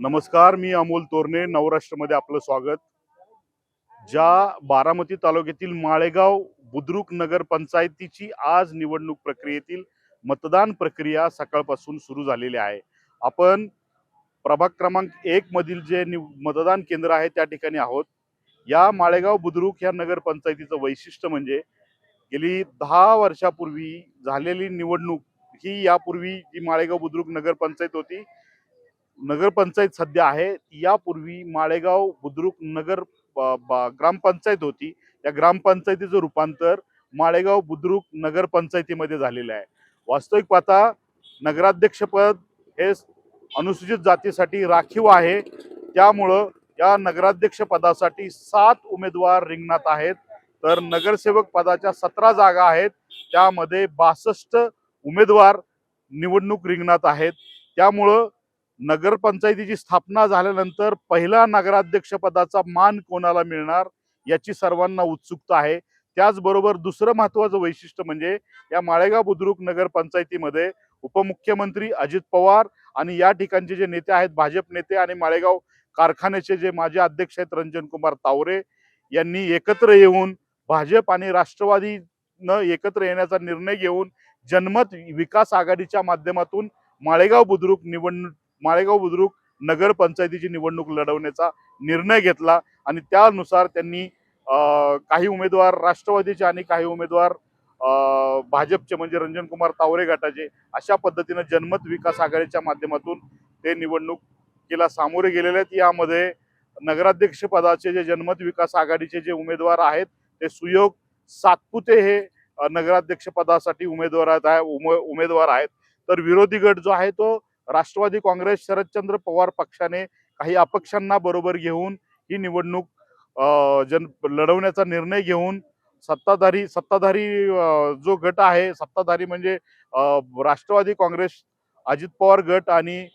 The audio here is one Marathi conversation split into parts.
नमस्कार मी अमोल तोरणे नवराष्ट्रमध्ये आपलं स्वागत. ज्या बारामती तालुक्यातील माळेगाव बुद्रुक नगर पंचायतीची आज निवडणूक प्रक्रियेतील मतदान प्रक्रिया सकाळपासून सुरू झालेली आहे. आपण प्रभाग क्रमांक एक मधील जे नि मतदान केंद्र आहे त्या ठिकाणी आहोत. या माळेगाव बुद्रुक ह्या नगरपंचायतीचं वैशिष्ट्य म्हणजे गेली दहा वर्षापूर्वी झालेली निवडणूक ही यापूर्वी जी माळेगाव बुद्रुक नगरपंचायत होती नगरपंचायत सध्या आहे. यापूर्वी माळेगाव बुद्रुक नगर ब- ग्रामपंचायत होती. या ग्रामपंचायतीचं रूपांतर माळेगाव बुद्रुक नगरपंचायतीमध्ये झालेलं आहे. वास्तविक पाहता नगराध्यक्षपद हे अनुसूचित जातीसाठी राखीव आहे. त्यामुळं या नगराध्यक्ष पदासाठी सात उमेदवार रिंगणात आहेत. तर नगरसेवक पदाच्या सतरा जागा आहेत. त्यामध्ये बासष्ट उमेदवार निवडणूक रिंगणात आहेत. त्यामुळं नगरपंचायतीची स्थापना झाल्यानंतर पहिला नगराध्यक्ष पदाचा मान कोणाला मिळणार याची सर्वांना उत्सुकता आहे. त्याचबरोबर दुसरं महत्वाचं वैशिष्ट्य म्हणजे या माळेगाव बुद्रुक नगरपंचायतीमध्ये उपमुख्यमंत्री अजित पवार आणि या ठिकाणचे जे नेते आहेत भाजप नेते आणि माळेगाव कारखान्याचे जे माजी अध्यक्ष आहेत रंजनकुमार तावरे यांनी एकत्र येऊन भाजप आणि राष्ट्रवादीनं एकत्र येण्याचा निर्णय घेऊन जनमत विकास आघाडीच्या माध्यमातून माळेगाव बुद्रुक निवडणूक माळेगाव बुद्रुक नगर पंचायतीची निवडणूक लढवण्याचा निर्णय घेतला आणि त्यानुसार त्यांनी काही उमेदवार राष्ट्रवादीचे आणि काही उमेदवार भाजपचे म्हणजे रंजनकुमार तावरे गटाचे अशा पद्धतीनं जनमत विकास आघाडीच्या माध्यमातून ते निवडणुकीला सामोरे गेलेले आहेत. यामध्ये नगराध्यक्ष पदाचे जे जनमत विकास आघाडीचे जे उमेदवार आहेत ते सुयोग सातपुते हे नगराध्यक्ष पदासाठी उमेदवार आहेत आहे- उमे- उमेदवार आहेत. तर विरोधी गट जो आहे तो राष्ट्रवादी काँग्रेस शरदचंद्र पवार पक्षाने काही अपक्षांना बरोबर घेऊन ही निवडणूक जन लढवण्याचा निर्णय घेऊन सत्ताधारी सत्ताधारी जो गट आहे सत्ताधारी म्हणजे राष्ट्रवादी काँग्रेस अजित पवार गट आणि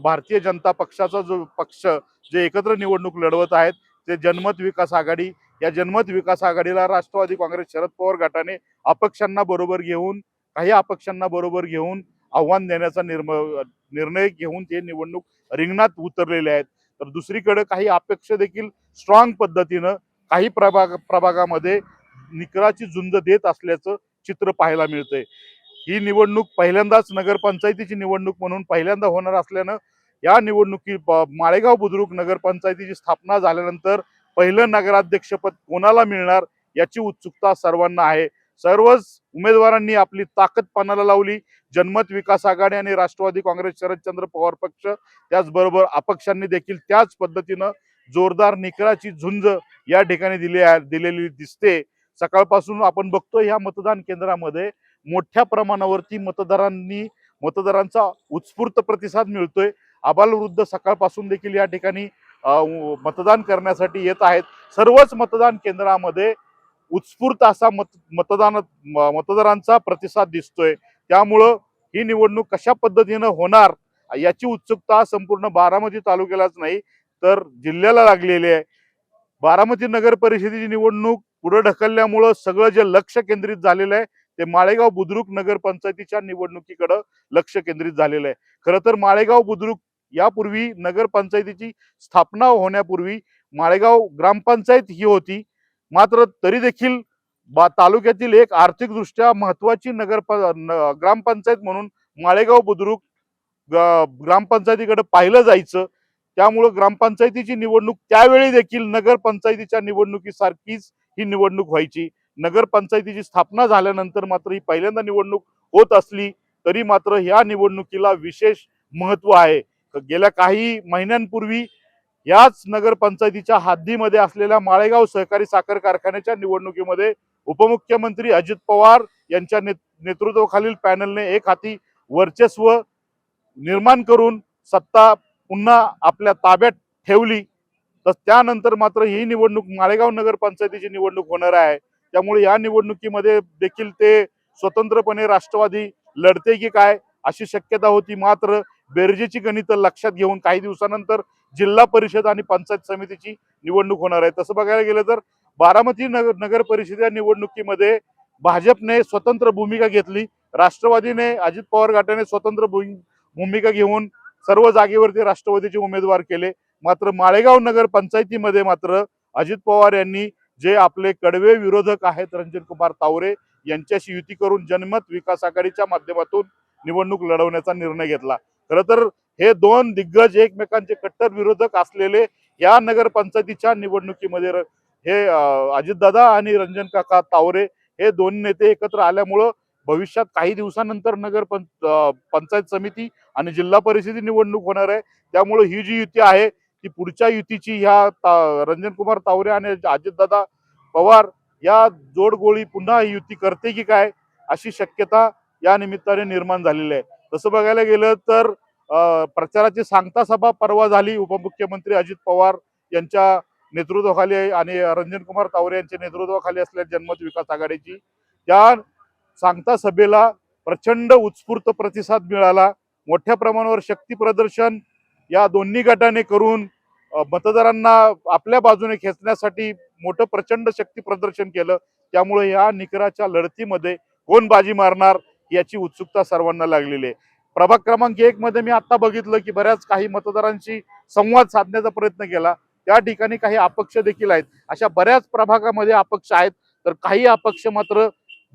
भारतीय जनता पक्षाचा जो पक्ष जे एकत्र निवडणूक लढवत आहेत ते जनमत विकास आघाडी या जनमत विकास आघाडीला राष्ट्रवादी काँग्रेस शरद पवार गटाने अपक्षांना बरोबर घेऊन काही अपक्षांना बरोबर घेऊन आव्हान देण्याचा निर्म निर्णय घेऊन ते निवडणूक रिंगणात उतरलेले आहेत. तर दुसरीकडे काही अपेक्ष देखील स्ट्रॉंग पद्धतीनं काही प्रभाग प्रभागामध्ये निकराची झुंज देत असल्याचं चित्र पाहायला मिळतंय. ही निवडणूक पहिल्यांदाच नगरपंचायतीची निवडणूक म्हणून पहिल्यांदा होणार असल्यानं या निवडणुकी माळेगाव बुद्रुक नगरपंचायतीची स्थापना झाल्यानंतर पहिलं नगराध्यक्षपद कोणाला मिळणार याची उत्सुकता सर्वांना आहे. सर्वच उमेदवारांनी आपली ताकद पणाला लावली. जनमत विकास आघाडी आणि राष्ट्रवादी काँग्रेस शरदचंद्र पवार पक्ष त्याचबरोबर अपक्षांनी देखील त्याच पद्धतीनं जोरदार निकराची झुंज या ठिकाणी दिली दिलेली दिसते. सकाळपासून आपण बघतो ह्या मतदान केंद्रामध्ये मोठ्या प्रमाणावरती मतदारांनी मतदारांचा उत्स्फूर्त प्रतिसाद मिळतोय. आबालवृद्ध सकाळपासून देखील या ठिकाणी मतदान करण्यासाठी येत आहेत. सर्वच मतदान केंद्रामध्ये उत्स्फूर्त असा मत मतदान मतदारांचा प्रतिसाद दिसतोय. त्यामुळं ही निवडणूक कशा पद्धतीनं होणार याची उत्सुकता संपूर्ण बारामती तालुक्यालाच नाही तर जिल्ह्याला लागलेली आहे. बारामती नगर परिषदेची निवडणूक पुढे ढकलल्यामुळं सगळं जे लक्ष केंद्रित झालेलं आहे ते माळेगाव बुद्रुक नगरपंचायतीच्या निवडणुकीकडं लक्ष केंद्रित झालेलं आहे. खरं तर माळेगाव बुद्रुक यापूर्वी नगरपंचायतीची स्थापना होण्यापूर्वी माळेगाव ग्रामपंचायत ही होती. मात्र तरी देखील बा तालुक्यातील एक आर्थिकदृष्ट्या महत्वाची नगर प- ग्रामपंचायत म्हणून माळेगाव बुद्रुक ग्रामपंचायतीकडे पाहिलं जायचं. त्यामुळं ग्रामपंचायतीची निवडणूक त्यावेळी देखील नगरपंचायतीच्या निवडणुकीसारखीच ही निवडणूक व्हायची. नगरपंचायतीची स्थापना झाल्यानंतर मात्र ही पहिल्यांदा निवडणूक होत असली तरी मात्र ह्या निवडणुकीला विशेष महत्त्व आहे. गेल्या काही महिन्यांपूर्वी याच नगरपंचायतीच्या हद्दीमध्ये असलेल्या माळेगाव सहकारी साखर कारखान्याच्या निवडणुकीमध्ये उपमुख्यमंत्री अजित पवार यांच्या ने नेतृत्वाखालील पॅनलने एक हाती वर्चस्व निर्माण करून सत्ता पुन्हा आपल्या ताब्यात ठेवली. तर त्यानंतर मात्र ही निवडणूक माळेगाव नगरपंचायतीची निवडणूक होणार आहे. त्यामुळे या निवडणुकीमध्ये देखील ते स्वतंत्रपणे राष्ट्रवादी लढते की काय अशी शक्यता होती. मात्र बेरजेची गणितं लक्षात घेऊन काही दिवसानंतर जिल्हा परिषद आणि पंचायत समितीची निवडणूक होणार आहे. तसं बघायला गेलं तर बारामती नगर नगर परिषद या निवडणुकीमध्ये भाजपने स्वतंत्र भूमिका घेतली. राष्ट्रवादीने अजित पवार गटाने स्वतंत्र भूमिका घेऊन सर्व जागेवरती राष्ट्रवादीचे उमेदवार केले. मात्र माळेगाव नगर पंचायतीमध्ये मात्र अजित पवार यांनी जे आपले कडवे विरोधक आहेत रंजन कुमार तावरे यांच्याशी युती करून जनमत विकास आघाडीच्या माध्यमातून निवडणूक लढवण्याचा निर्णय घेतला. खरं तर हे दोन दिग्गज एकमेकांचे कट्टर विरोधक असलेले या नगरपंचायतीच्या निवडणुकीमध्ये हे अजितदादा आणि रंजन काका तावरे हे दोन नेते एकत्र आल्यामुळं भविष्यात काही दिवसानंतर नगर पंच पंचायत समिती आणि जिल्हा परिषदेची निवडणूक होणार आहे. त्यामुळे ही जी युती आहे ती पुढच्या युतीची ह्या ता- रंजन कुमार तावरे आणि अजितदादा पवार या जोडगोळी पुन्हा ही युती करते की काय अशी शक्यता या निमित्ताने निर्माण झालेली आहे. तसं बघायला गेलं तर प्रचाराची सांगता सभा परवा झाली. उपमुख्यमंत्री अजित पवार यांच्या नेतृत्वाखाली आणि रंजन कुमार तावरे यांच्या नेतृत्वाखाली असलेल्या जनमत विकास आघाडीची. त्या सांगता सभेला प्रचंड उत्स्फूर्त प्रतिसाद मिळाला. मोठ्या प्रमाणावर शक्ती प्रदर्शन या दोन्ही गटाने करून मतदारांना आपल्या बाजूने खेचण्यासाठी मोठं प्रचंड शक्ती प्रदर्शन केलं. त्यामुळे या निकराच्या लढतीमध्ये कोण बाजी मारणार याची उत्सुकता सर्वांना लागलेली आहे. प्रभाग क्रमांक एक मध्ये मी आता बघितलं की बऱ्याच काही मतदारांशी संवाद साधण्याचा प्रयत्न केला. त्या ठिकाणी काही अपक्ष देखील आहेत. अशा बऱ्याच प्रभागामध्ये अपक्ष आहेत. तर काही अपक्ष मात्र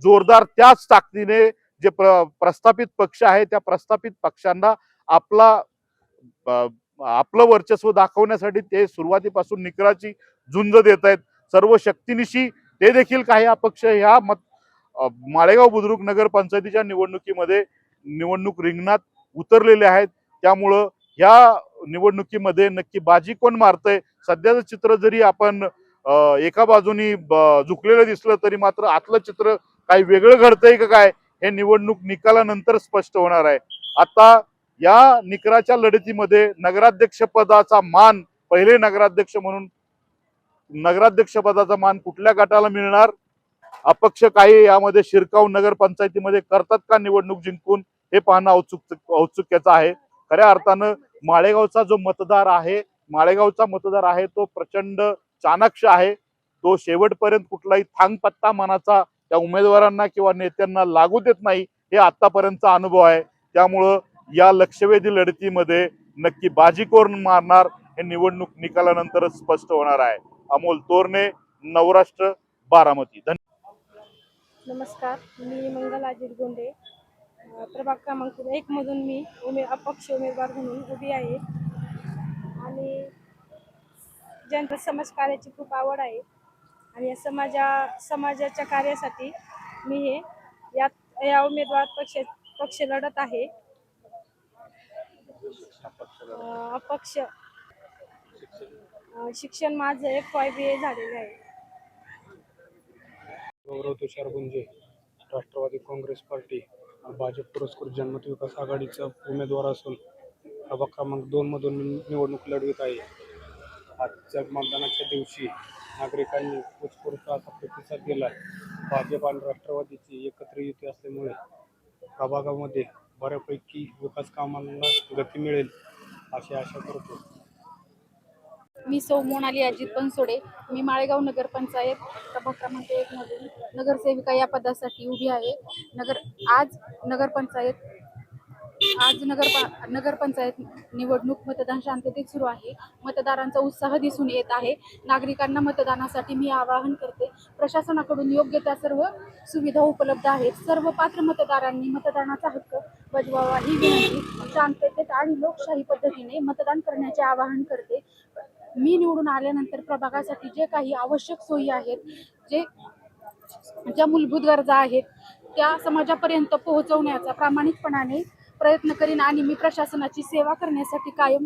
जोरदार त्याच ताकदीने जे प्र प्रस्थापित पक्ष आहे त्या प्रस्थापित पक्षांना आपला आपलं वर्चस्व दाखवण्यासाठी ते सुरुवातीपासून निकराची झुंज देत आहेत. सर्व शक्तीनिशी ते देखील काही अपक्ष ह्या मत माळेगाव बुद्रुक नगर पंचायतीच्या निवडणुकीमध्ये निवडणूक रिंगणात उतरलेले आहेत. त्यामुळं ह्या निवडणुकीमध्ये नक्की बाजी कोण मारतंय? सध्याचं चित्र जरी आपण एका बाजूनी झुकलेलं दिसलं तरी मात्र आतलं चित्र काही वेगळं घडतंय का काय? हे निवडणूक निकालानंतर स्पष्ट होणार आहे. आता या निकराच्या लढतीमध्ये नगराध्यक्ष पदाचा मान पहिले नगराध्यक्ष म्हणून नगराध्यक्ष पदाचा मान कुठल्या गटाला मिळणार? अपक्ष काही यामध्ये शिरकाव नगर पंचायतीमध्ये करतात का निवडणूक जिंकून? हे पाहणं औत्सुक औत्सुक्याचं आहे. खऱ्या अर्थानं माळेगावचा जो मतदार आहे माळेगावचा मतदार आहे तो प्रचंड चाणाक्ष आहे. तो शेवटपर्यंत कुठलाही थांगपत्ता मनाचा त्या उमेदवारांना किंवा नेत्यांना लागू देत नाही हे आतापर्यंतचा अनुभव आहे. त्यामुळं या लक्षवेधी लढतीमध्ये नक्की बाजी कोण मारणार हे निवडणूक निकालानंतरच स्पष्ट होणार आहे. अमोल तोरणे नवराष्ट्र बारामती. धन्यवाद. नमस्कार मी मंगल अजित गोंडे. प्रभाग क्रमांक एकमधून मी उमे अपक्ष उमेदवार म्हणून उभी आहे. आणि जनता समाज कार्याची खूप आवड आहे आणि या समाजा समाजाच्या कार्यासाठी मी हे यात या उमेदवार पक्ष पक्ष लढत आहे. अपक्ष. शिक्षण माझं एफ वाय बी ए झालेलं आहे. गौरव तुषार गुंजे राष्ट्रवादी काँग्रेस पार्टी भाजप पुरस्कृत जनमत विकास आघाडीचा उमेदवार असून प्रभाग क्रमांक दोनमधून निवडणूक लढवित आहे. आजच्या मतदानाच्या दिवशी नागरिकांनी उत्स्फूर्त असा प्रतिसाद दिला. आहे भाजप आणि राष्ट्रवादीची एकत्र युती असल्यामुळे प्रभागामध्ये बऱ्यापैकी विकास कामांना गती मिळेल अशी आशा करतो. मी सौ मोनाली अजित बनसोडे मी माळेगाव नगरपंचायत प्रभाग क्रमांक एक मधून नगरसेविका या पदासाठी उभी आहे. नगर आज नगरपंचायत आज नगर नगरपंचायत निवडणूक मतदान शांततेत सुरू आहे. मतदारांचा उत्साह दिसून येत आहे. नागरिकांना मतदानासाठी मी आवाहन करते प्रशासनाकडून योग्य त्या सर्व सुविधा उपलब्ध आहेत. सर्व पात्र मतदारांनी मतदानाचा हक्क बजवावा ही विनंती शांततेत आणि लोकशाही पद्धतीने मतदान करण्याचे आवाहन करते. मी निवडून आल्यानंतर प्रभागासाठी जे काही आवश्यक सोयी आहेत जे ज्या मूलभूत गरजा आहेत त्या समाजापर्यंत पोहोचवण्याचा प्रामाणिकपणाने प्रयत्न करीन आणि मी प्रशासनाची सेवा करण्यासाठी कायम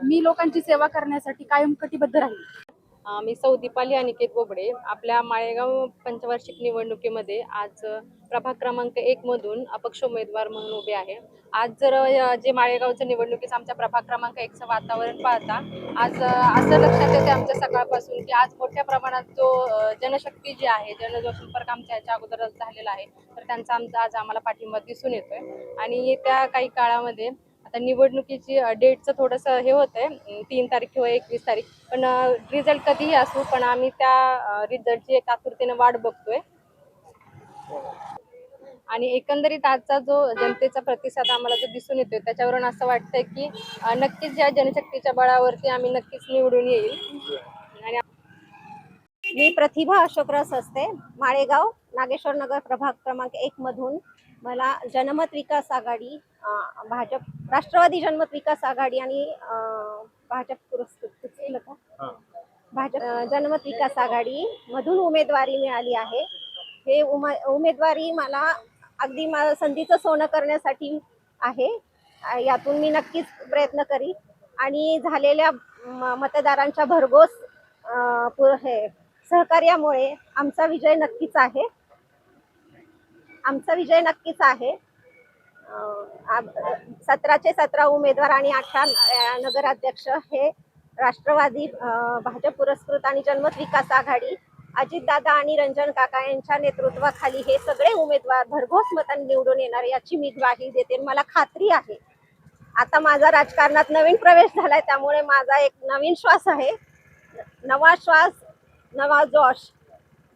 मी लोकांची सेवा करण्यासाठी कायम कटिबद्ध राहील मी सौ दीपाली अनिकेत बोबडे. आपल्या माळेगाव पंचवार्षिक निवडणुकीमध्ये आज प्रभाग क्रमांक एक मधून अपक्ष उमेदवार म्हणून उभे आहे. आज जर जे माळेगावचं निवडणुकीचं आमच्या प्रभाग क्रमांक एकचं वातावरण पाहता आज असं लक्षात येते आमच्या सकाळपासून की आज मोठ्या प्रमाणात जो जनशक्ती जी आहे जनसंपर्क आमच्या याच्या अगोदरच झालेला आहे तर त्यांचा आमचा आज आम्हाला पाठिंबा दिसून येतोय. आणि येत्या काही काळामध्ये आता निवडणुकीची डेटचं थोडंसं हे होतं आहे तीन तारीख किंवा एकवीस तारीख. पण रिझल्ट कधीही असू पण आम्ही त्या रिझल्टची एक आतुरतेने वाट बघतोय. आणि एकंदरीत आजचा जो जनतेचा प्रतिसाद आम्हाला जो दिसून येतोय त्याच्यावरून असं वाटतंय की नक्कीच या जनशक्तीच्या बळावरती आम्ही नक्कीच निवडून येईल. आणि मी प्रतिभा अशोकरस असते माळेगाव नागेश्वर नगर प्रभाग क्रमांक एक मधून. मला जनमत विकास आघाडी भाजप राष्ट्रवादी जनमत विकास आघाडी आणि भाजप पुरस्कृत का? भाजप जनमत विकास आघाडी मधून उमेदवारी मिळाली आहे. हे उमा उमेदवारी मला अगदी मा संधीचं सोनं करण्यासाठी आहे. यातून मी नक्कीच प्रयत्न करीन. आणि झालेल्या मतदारांच्या भरघोस हे सहकार्यामुळे आमचा विजय नक्कीच आहे. आमचा विजय नक्कीच आहे. आब- सतराचे सतरा उमेदवार आणि अठरा नगराध्यक्ष हे राष्ट्रवादी भाजप पुरस्कृत आणि जनमत विकास आघाडी अजितदादा आणि रंजन काका यांच्या नेतृत्वाखाली हे सगळे उमेदवार भरघोस मतांनी निवडून येणार याची मी ग्वाही देते मला खात्री आहे. आता माझा राजकारणात नवीन प्रवेश झालाय त्यामुळे माझा एक नवीन श्वास आहे. नवा श्वास नवा जोश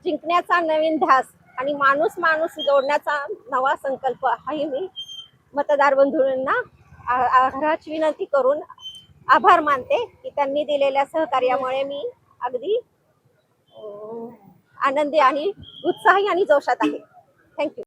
जिंकण्याचा नवीन ध्यास. आणि माणूस माणूस जोडण्याचा नवा संकल्प हाही मी. मतदार बंधूंना आग्रहाची विनंती करून आभार मानते की त्यांनी दिलेल्या सहकार्यामुळे मी अगदी आनंदी आणि उत्साही आणि जोशात आहे. थँक्यू